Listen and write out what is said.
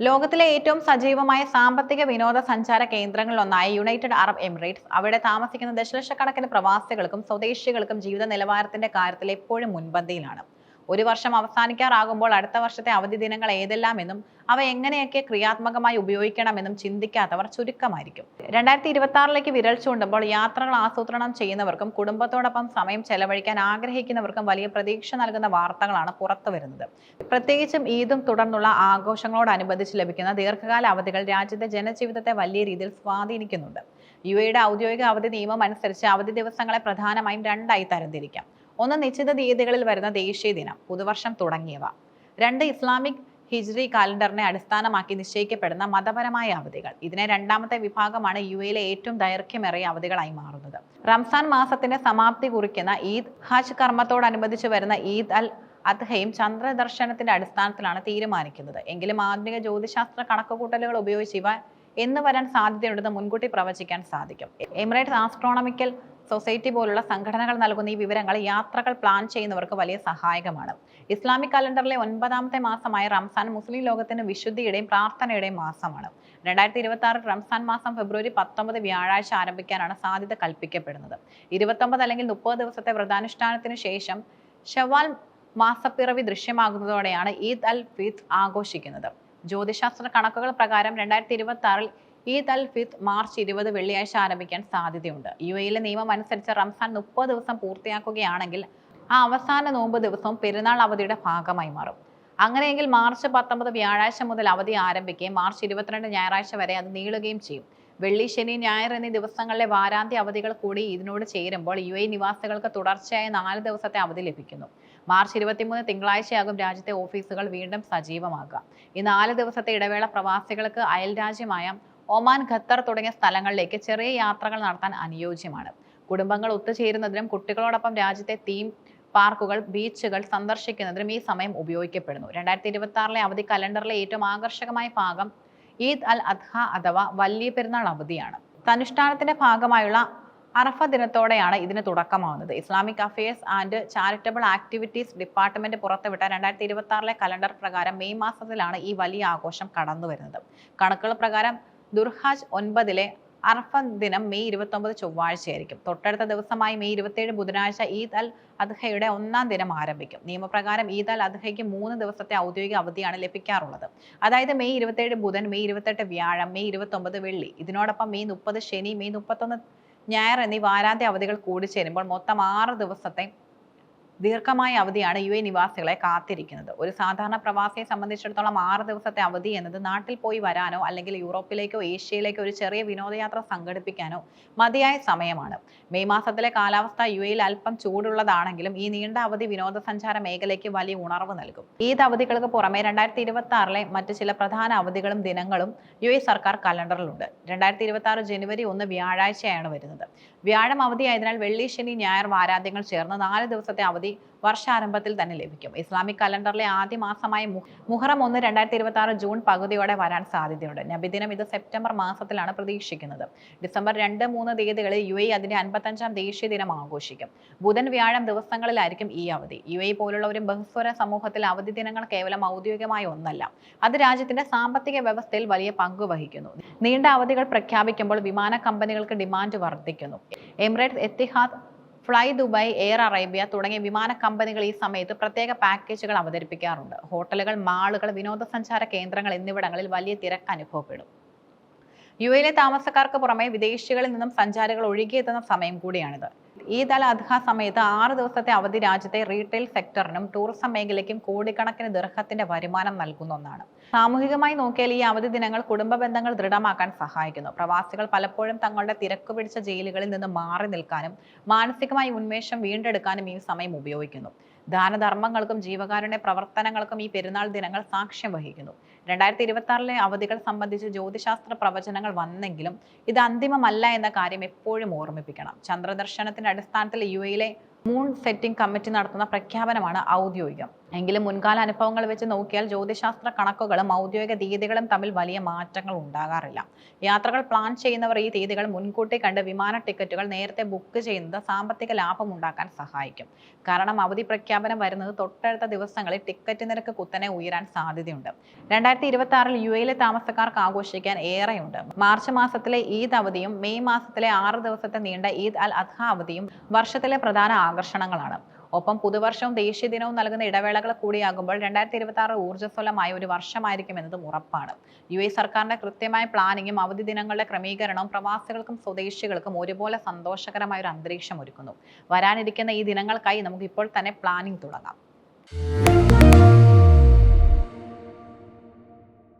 ലോകത്തിലെ ഏറ്റവും സജീവമായ സാമ്പത്തിക വിനോദസഞ്ചാര കേന്ദ്രങ്ങളിലൊന്നായ യുണൈറ്റഡ് അറബ് എമിറേറ്റ്സ് അവിടെ താമസിക്കുന്ന ദശലക്ഷക്കണക്കിന് പ്രവാസികൾക്കും സ്വദേശികൾക്കും ജീവിത നിലവാരത്തിന്റെ കാര്യത്തിൽ എപ്പോഴും മുൻപന്തിയിലാണ്. ഒരു വർഷം അവസാനിക്കാറാകുമ്പോൾ അടുത്ത വർഷത്തെ അവധി ദിനങ്ങൾ ഏതെല്ലാമെന്നും അവ എങ്ങനെയൊക്കെ ക്രിയാത്മകമായി ഉപയോഗിക്കണമെന്നും ചിന്തിക്കാത്തവർ ചുരുക്കമായിരിക്കും. രണ്ടായിരത്തി ഇരുപത്തി ആറിലേക്ക് വിരൽ ചൂണ്ടുമ്പോൾ യാത്രകൾ ആസൂത്രണം ചെയ്യുന്നവർക്കും കുടുംബത്തോടൊപ്പം സമയം ചെലവഴിക്കാൻ ആഗ്രഹിക്കുന്നവർക്കും വലിയ പ്രതീക്ഷ നൽകുന്ന വാർത്തകളാണ് പുറത്തു വരുന്നത്. പ്രത്യേകിച്ചും ഈദും തുടർന്നുള്ള ആഘോഷങ്ങളോടനുബന്ധിച്ച് ലഭിക്കുന്ന ദീർഘകാല അവധികൾ രാജ്യത്തെ ജനജീവിതത്തെ വലിയ രീതിയിൽ സ്വാധീനിക്കുന്നുണ്ട്. യു എയുടെ ഔദ്യോഗിക അവധി നിയമം അനുസരിച്ച് അവധി ദിവസങ്ങളെ പ്രധാനമായും രണ്ടായി തരംതിരിക്കാം. ഒന്ന് നിശ്ചിത തീയതികളിൽ വരുന്ന ദേശീയ ദിനം പുതുവർഷം തുടങ്ങിയവ. രണ്ട് ഇസ്ലാമിക് ഹിജ്രി കാലണ്ടറിനെ അടിസ്ഥാനമാക്കി നിശ്ചയിക്കപ്പെടുന്ന മതപരമായ അവധികൾ. ഇതിനെ രണ്ടാമത്തെ വിഭാഗമാണ് യു എയിലെ ഏറ്റവും ദൈർഘ്യമേറിയ അവധികളായി മാറുന്നത്. റംസാൻ മാസത്തിന്റെ സമാപ്തി കുറിക്കുന്ന ഈദ് ഹജ്ജ് കർമ്മത്തോടനുബന്ധിച്ച് വരുന്ന ഈദ് അൽ അദ്ഹയും ചന്ദ്രദർശനത്തിന്റെ അടിസ്ഥാനത്തിലാണ് തീരുമാനിക്കുന്നത്. എങ്കിലും ആധുനിക ജ്യോതിശാസ്ത്ര കണക്കുകൂട്ടലുകൾ ഉപയോഗിച്ച് ഇവ എന്ന് വരാൻ സാധ്യതയുണ്ടെന്ന് മുൻകൂട്ടി പ്രവചിക്കാൻ സാധിക്കും. എമിറേറ്റ്സ് ആസ്ട്രോണമിക്കൽ സൊസൈറ്റി പോലുള്ള സംഘടനകൾ നൽകുന്ന ഈ വിവരങ്ങൾ യാത്രകൾ പ്ലാൻ ചെയ്യുന്നവർക്ക് വലിയ സഹായകമാണ്. ഇസ്ലാമിക് കലണ്ടറിലെ ഒൻപതാമത്തെ മാസമായ റംസാൻ മുസ്ലിം ലോകത്തിന് വിശുദ്ധിയുടെയും പ്രാർത്ഥനയുടെയും മാസമാണ്. രണ്ടായിരത്തി ഇരുപത്തി ആറ് റംസാൻ മാസം ഫെബ്രുവരി പത്തൊമ്പത് വ്യാഴാഴ്ച ആരംഭിക്കാനാണ് സാധ്യത കൽപ്പിക്കപ്പെടുന്നത്. ഇരുപത്തൊമ്പത് അല്ലെങ്കിൽ മുപ്പത് ദിവസത്തെ വ്രതാനുഷ്ഠാനത്തിന് ശേഷം ഷവാൽ മാസപ്പിറവി ദൃശ്യമാകുന്നതോടെയാണ് ഈദ് അൽ ഫിത് ആഘോഷിക്കുന്നത്. ജ്യോതിശാസ്ത്ര കണക്കുകൾ പ്രകാരം രണ്ടായിരത്തി ഇരുപത്തി ആറിൽ ഈദ് അൽ ഫിത്ത് മാർച്ച് ഇരുപത് വെള്ളിയാഴ്ച ആരംഭിക്കാൻ സാധ്യതയുണ്ട്. യു എയിലെ നിയമം അനുസരിച്ച് റംസാൻ മുപ്പത് ദിവസം പൂർത്തിയാക്കുകയാണെങ്കിൽ ആ അവസാന നോമ്പ് ദിവസവും പെരുന്നാൾ അവധിയുടെ ഭാഗമായി മാറും. അങ്ങനെയെങ്കിൽ മാർച്ച് പത്തൊമ്പത് വ്യാഴാഴ്ച മുതൽ അവധി ആരംഭിക്കുകയും മാർച്ച് ഇരുപത്തിരണ്ട് ഞായറാഴ്ച വരെ അത് നീളുകയും ചെയ്യും. വെള്ളി ശനി ഞായർ എന്നീ ദിവസങ്ങളിലെ വാരാന്ത്യ അവധികൾ കൂടി ഇതിനോട് ചേരുമ്പോൾ യു എ നിവാസികൾക്ക് തുടർച്ചയായ നാല് ദിവസത്തെ അവധി ലഭിക്കുന്നു. മാർച്ച് ഇരുപത്തിമൂന്ന് തിങ്കളാഴ്ചയാകും രാജ്യത്തെ ഓഫീസുകൾ വീണ്ടും സജീവമാക്കുക. ഈ നാല് ദിവസത്തെ ഇടവേള പ്രവാസികൾക്ക് അയൽരാജ്യമായ ഒമാൻ ഖത്തർ തുടങ്ങിയ സ്ഥലങ്ങളിലേക്ക് ചെറിയ യാത്രകൾ നടത്താൻ അനുയോജ്യമാണ്. കുടുംബങ്ങൾ ഒത്തുചേരുന്നതിനും കുട്ടികളോടൊപ്പം രാജ്യത്തെ തീം പാർക്കുകൾ ബീച്ചുകൾ സന്ദർശിക്കുന്നതിനും ഈ സമയം ഉപയോഗിക്കപ്പെടുന്നു. രണ്ടായിരത്തി ഇരുപത്തി ആറിലെ അവധി കലണ്ടറിലെ ഏറ്റവും ആകർഷകമായ ഭാഗം ഈദ് അൽ അദ്ഹ അഥവാ വലിയ പെരുന്നാൾ അവധിയാണ്. തനുഷ്ഠാനത്തിന്റെ ഭാഗമായുള്ള അറഫ ദിനത്തോടെയാണ് ഇതിന് തുടക്കമാവുന്നത്. Islamic affairs and charitable activities department പുറത്തുവിട്ട രണ്ടായിരത്തി ഇരുപത്തി ആറിലെ കലണ്ടർ പ്രകാരം മെയ് മാസത്തിലാണ് ഈ വലിയ ആഘോഷം കടന്നു വരുന്നത് കണക്കുകൾ പ്രകാരം ദുർഹാജ് ഒൻപതിലെ അർഫ ദിനം മെയ് ഇരുപത്തൊമ്പത് ചൊവ്വാഴ്ചയായിരിക്കും. തൊട്ടടുത്ത ദിവസമായി മെയ് ഇരുപത്തിയേഴ് ബുധനാഴ്ച ഈദ് അൽ അദ്ഹയുടെ ഒന്നാം ദിനം ആരംഭിക്കും. നിയമപ്രകാരം ഈദ് അൽ അദ്ഹയ്ക്ക് മൂന്ന് ദിവസത്തെ ഔദ്യോഗിക അവധിയാണ് ലഭിക്കാറുള്ളത്. അതായത് മെയ് ഇരുപത്തിയേഴ് ബുധൻ മെയ് ഇരുപത്തെട്ട് വ്യാഴം മെയ് ഇരുപത്തൊമ്പത് വെള്ളി. ഇതിനോടൊപ്പം മെയ് മുപ്പത് ശനി മെയ് മുപ്പത്തൊന്ന് ഞായർ എന്നീ വാരാന്ത്യ അവധികൾ കൂടിച്ചേരുമ്പോൾ മൊത്തം ആറ് ദിവസത്തെ ദീർഘമായ അവധിയാണ് യു എ നിവാസികളെ കാത്തിരിക്കുന്നത്. ഒരു സാധാരണ പ്രവാസിയെ സംബന്ധിച്ചിടത്തോളം ആറ് ദിവസത്തെ അവധി എന്നത് നാട്ടിൽ പോയി വരാനോ അല്ലെങ്കിൽ യൂറോപ്പിലേക്കോ ഏഷ്യയിലേക്കോ ഒരു ചെറിയ വിനോദയാത്ര സംഘടിപ്പിക്കാനോ മതിയായ സമയമാണ്. മെയ് മാസത്തിലെ കാലാവസ്ഥ യു എയിൽ അല്പം ചൂടുള്ളതാണെങ്കിലും ഈ നീണ്ട അവധി വിനോദസഞ്ചാര മേഖലയ്ക്ക് വലിയ ഉണർവ് നൽകും. ഈ അവധികൾക്ക് പുറമെ രണ്ടായിരത്തി ഇരുപത്തി ആറിലെ മറ്റ് ചില പ്രധാന അവധികളും ദിനങ്ങളും യു എ സർക്കാർ കലണ്ടറിലുണ്ട്. രണ്ടായിരത്തി ഇരുപത്തി ആറ് ജനുവരി ഒന്ന് വ്യാഴാഴ്ചയാണ് വരുന്നത്. വ്യാഴം അവധിയായതിനാൽ വെള്ളി ശനി ഞായർ വാരാദ്യങ്ങൾ ചേർന്ന് നാല് ദിവസത്തെ അവധി വർഷാരംഭത്തിൽ തന്നെ ലഭിക്കും. ഇസ്ലാമിക് കലണ്ടറിലെ ആദ്യ മാസമായ മുഹറം ഒന്ന് രണ്ടായിരത്തി ഇരുപത്തി ആറ് ജൂൺ പകുതിയോടെ വരാൻ സാധ്യതയുണ്ട്. നബിദിനം ഇത് സെപ്റ്റംബർ മാസത്തിലാണ് പ്രതീക്ഷിക്കുന്നത്. ഡിസംബർ രണ്ട് മൂന്ന് തീയതികളിൽ യു എ അതിന്റെ അൻപത്തഞ്ചാം ദേശീയ ദിനം ആഘോഷിക്കും. ബുധൻ വ്യാഴം ദിവസങ്ങളിലായിരിക്കും ഈ അവധി. യു എ പോലുള്ള ഒരു ബഹുസ്വര സമൂഹത്തിൽ അവധി ദിനങ്ങൾ കേവലം ഔദ്യോഗികമായ ഒന്നല്ല. അത് രാജ്യത്തിന്റെ സാമ്പത്തിക വ്യവസ്ഥയിൽ വലിയ പങ്ക് വഹിക്കുന്നു. നീണ്ട അവധികൾ പ്രഖ്യാപിക്കുമ്പോൾ വിമാന കമ്പനികൾക്ക് ഡിമാൻഡ് വർദ്ധിക്കുന്നു. Emirates Etihad Fly Dubai Air Arabia തുടങ്ങിയ വിമാന കമ്പനികൾ ഈ സമയത്ത് പ്രത്യേക പാക്കേജുകൾ അവതരിപ്പിക്കാറുണ്ട്. ഹോട്ടലുകൾ മാളുകൾ വിനോദസഞ്ചാര കേന്ദ്രങ്ങൾ എന്നിവിടങ്ങളിൽ വലിയ തിരക്ക് അനുഭവപ്പെടും. യു എയിലെ താമസക്കാർക്ക് പുറമെ വിദേശികളിൽ നിന്നും സഞ്ചാരികൾ ഒഴുകിയെത്തുന്ന സമയം കൂടിയാണിത്. ഈദ് അൽ അദ്ഹ സമയത്ത് ആറ് ദിവസത്തെ അവധി രാജ്യത്തെ റീറ്റെയിൽ സെക്ടറിനും ടൂറിസം മേഖലയ്ക്കും കോടിക്കണക്കിന് ദീർഘത്തിന്റെ വരുമാനം നൽകുന്ന ഒന്നാണ്. സാമൂഹികമായി നോക്കിയാൽ ഈ അവധി ദിനങ്ങൾ കുടുംബ ബന്ധങ്ങൾ ദൃഢമാക്കാൻ സഹായിക്കുന്നു. പ്രവാസികൾ പലപ്പോഴും തങ്ങളുടെ തിരക്ക് പിടിച്ച ജയിലുകളിൽ നിന്ന് മാറി നിൽക്കാനും മാനസികമായി ഉന്മേഷം വീണ്ടെടുക്കാനും ഈ സമയം ഉപയോഗിക്കുന്നു. ദാനധർമ്മങ്ങൾക്കും ജീവകാരുണ്യ പ്രവർത്തനങ്ങൾക്കും ഈ പെരുന്നാൾ ദിനങ്ങൾ സാക്ഷ്യം വഹിക്കുന്നു. രണ്ടായിരത്തി ഇരുപത്തി അവധികൾ സംബന്ധിച്ച് ജ്യോതിശാസ്ത്ര പ്രവചനങ്ങൾ വന്നെങ്കിലും ഇത് അന്തിമമല്ല എന്ന കാര്യം എപ്പോഴും ഓർമ്മിപ്പിക്കണം. ചന്ദ്രദർശനത്തിന്റെ അടിസ്ഥാനത്തിൽ യു എയിലെ മൂൺ സെറ്റിംഗ് കമ്മിറ്റി നടത്തുന്ന പ്രഖ്യാപനമാണ് ഔദ്യോഗികം. എങ്കിലും മുൻകാല അനുഭവങ്ങൾ വെച്ച് നോക്കിയാൽ ജ്യോതിശാസ്ത്ര കണക്കുകളും ഔദ്യോഗിക തീയതികളും തമ്മിൽ വലിയ മാറ്റങ്ങൾ ഉണ്ടാകാറില്ല. യാത്രകൾ പ്ലാൻ ചെയ്യുന്നവർ ഈ തീയതികൾ മുൻകൂട്ടി കണ്ട് വിമാന ടിക്കറ്റുകൾ നേരത്തെ ബുക്ക് ചെയ്യുന്നത് സാമ്പത്തിക ലാഭം ഉണ്ടാക്കാൻ സഹായിക്കും. കാരണം അവധി പ്രഖ്യാപനം വരുന്നത് തൊട്ടടുത്ത ദിവസങ്ങളിൽ ടിക്കറ്റ് നിരക്ക് കുത്തനെ ഉയരാൻ സാധ്യതയുണ്ട്. രണ്ടായിരത്തി ഇരുപത്തി ആറിൽ യു എയിലെ താമസക്കാർക്ക് ആഘോഷിക്കാൻ ഏറെയുണ്ട്. മാർച്ച് മാസത്തിലെ ഈദ് അവധിയും മെയ് മാസത്തിലെ ആറ് ദിവസത്തെ നീണ്ട ഈദ് അൽ അദ്ഹ അവധിയും വർഷത്തിലെ പ്രധാന ആകർഷണങ്ങളാണ്. ഒപ്പം പുതുവർഷവും ദേശീയ ദിനവും നൽകുന്ന ഇടവേളകൾ കൂടിയാകുമ്പോൾ രണ്ടായിരത്തി ഇരുപത്തി ആറ് ഊർജസ്വലമായ ഒരു വർഷമായിരിക്കും എന്നതും ഉറപ്പാണ്. യു എ സർക്കാരിന്റെ കൃത്യമായ പ്ലാനിങ്ങും അവധി ദിനങ്ങളുടെ ക്രമീകരണവും പ്രവാസികൾക്കും സ്വദേശികൾക്കും ഒരുപോലെ സന്തോഷകരമായ ഒരു അന്തരീക്ഷം ഒരുക്കുന്നു. വരാനിരിക്കുന്ന ഈ ദിനങ്ങൾക്കായി നമുക്ക് ഇപ്പോൾ തന്നെ പ്ലാനിംഗ് തുടങ്ങാം.